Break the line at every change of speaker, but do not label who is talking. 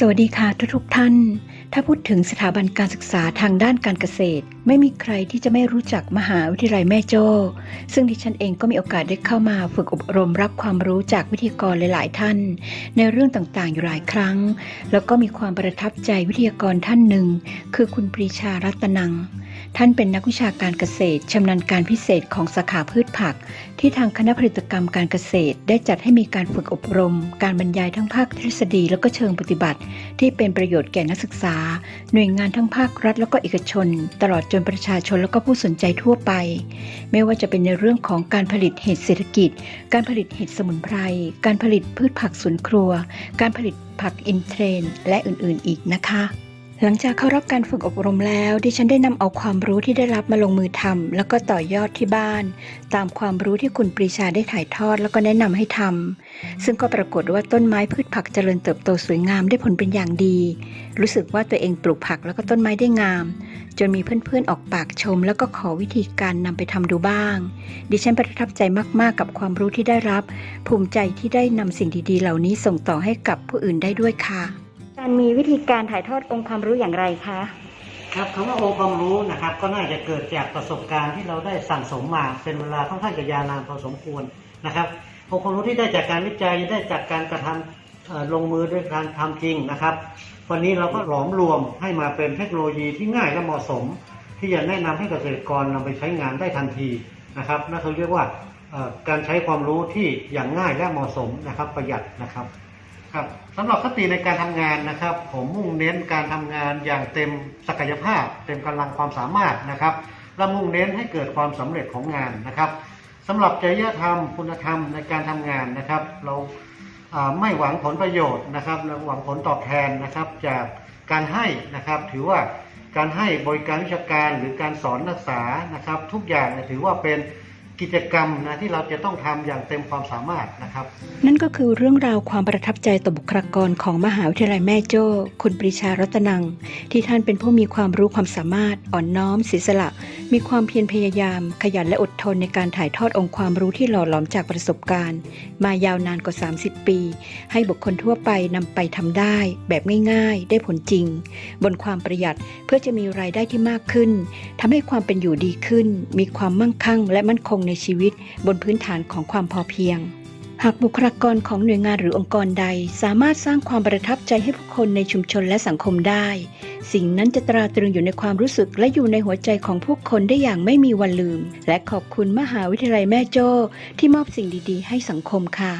สวัสดีค่ะทุกๆท่าน ถ้าพูดถึงสถาบันการศึกษาทางด้านการเกษตร ไม่มีใครที่จะไม่รู้จักมหาวิทยาลัยแม่โจ้ ซึ่งดิฉันเองก็มีโอกาสได้เข้ามาฝึกอบรมรับความรู้จากวิทยากรหลายๆ ท่าน ในเรื่องต่างๆ อยู่หลายครั้ง แล้วก็มีความประทับใจวิทยากรท่านหนึ่ง คือคุณปรีชารัตนัง ท่านเป็นนักวิชาการเกษตรชำนาญการพิเศษของสาขาพืชผัก ที่ทางคณะผลิตกรรมการเกษตร ได้จัดให้มีการฝึกอบรม การบรรยายทั้งภาคทฤษฎีแล้วก็เชิงปฏิบัติ ที่เป็นประโยชน์แก่นักศึกษา หน่วยงานทั้งภาครัฐแล้วก็เอกชน ตลอดจนประชาชนแล้วก็ผู้สนใจทั่วไป ไม่ว่าจะเป็นในเรื่องของการผลิตเห็ดเศรษฐกิจ การผลิตเห็ดสมุนไพร การผลิตพืชผักสวนครัว การผลิตผักอินเทรน และอื่นๆ อีกนะคะ หลังจากเข้ารับการฝึกอบรมแล้ว ดิฉันได้นำเอาความรู้ที่ได้รับมาลงมือทำแล้วก็ต่อยอดที่บ้าน ตามความรู้ที่คุณปรีชาได้ถ่ายทอดแล้วก็แนะนำให้ทำซึ่งก็ปรากฏว่าต้นไม้พืชผักเจริญเติบโตสวยงามได้ผลเป็นอย่างดี รู้สึกว่าตัวเองปลูกผักแล้วก็ต้นไม้ได้งาม จนมีเพื่อนๆออกปากชม แล้วก็ขอวิธีการนำไปทำดูบ้าง ดิฉันประทับใจมากๆ กับความรู้ที่ได้รับ ภูมิใจที่ได้นำสิ่งดีๆ เหล่านี้ส่งต่อให้กับผู้อื่นได้ด้วยค่ะารมีวิธีการถ่ายทอดองค์ความรู้อย่างไรคะ
ครับคำว่าองค์ความรู้นะครับ ก็น่าจะเกิดจากประสบการณ์ที่เราได้สั่งสมมาเป็นเวลาค่อนข้างจะยาวนานพอสมควรนะครับองค์ความรู้ที่ได้จากการวิจัยได้จากการกระทำเอ่อลงมือด้วยการทำจริงนะครับวันนี้เราก็หลอมรวมให้มาเป็นเทคโนโลยีที่ง่ายและเหมาะสม ที่จะแนะนำให้เกษตรกรนำไปใช้งานได้ทันทีนะครับนั่นคือเรียกว่าการใช้ความรู้ที่อย่างง่ายและเหมาะสมนะครับประหยัดนะครับ ครับสำหรับคติในการทำงานนะครับ ผมมุ่งเน้นการทำงานอย่างเต็มศักยภาพ เต็มกำลังความสามารถนะครับและมุ่งเน้นให้เกิดความสำเร็จของงานนะครับสำหรับจริยธรรมคุณธรรมในการทำงานนะครับ เราไม่หวังผลประโยชน์นะครับเราหวังผลตอบแทนนะครับจากการให้นะครับ ถือว่าการให้บริการวิชาการหรือการสอนนักศึกษานะครับ ทุกอย่างถือว่าเป็น กิจกรรมนะที่เราจะต้องทำอย่างเต็มความสามารถนะครับ
นั่นก็คือเรื่องราวความประทับใจต่อบุคลากรของมหาวิทยาลัยแม่โจ้ คุณปรีชารัตนัง ที่ท่านเป็นผู้มีความรู้ความสามารถ อ่อนน้อมเสีสละ มีความเพียรพยายาม ขยันและอดทนในการถ่ายทอดองค์ความรู้ที่หล่อหลอมจากประสบการณ์ มายาวนานกว่า 30 ปี ให้บุคคลทั่วไปนำไปทำได้ แบบง่าย ๆ ได้ผลจริง บนความประหยัดเพื่อจะมีรายได้ที่มากขึ้นทำให้ความเป็นอยู่ดีขึ้น มีความมั่งคั่ง และมั่นคงในชีวิตบนพื้นฐานของความพอเพียง หากบุคลากรของหน่วยงานหรือองค์กรใด สามารถสร้างความประทับใจให้ผู้คนในชุมชนและสังคมได้ สิ่งนั้นจะตราตรึงอยู่ในความรู้สึกและอยู่ในหัวใจของผู้คนได้อย่างไม่มีวันลืม และขอบคุณมหาวิทยาลัยแม่โจ้ที่มอบสิ่งดี ๆ ให้สังคมค่ะ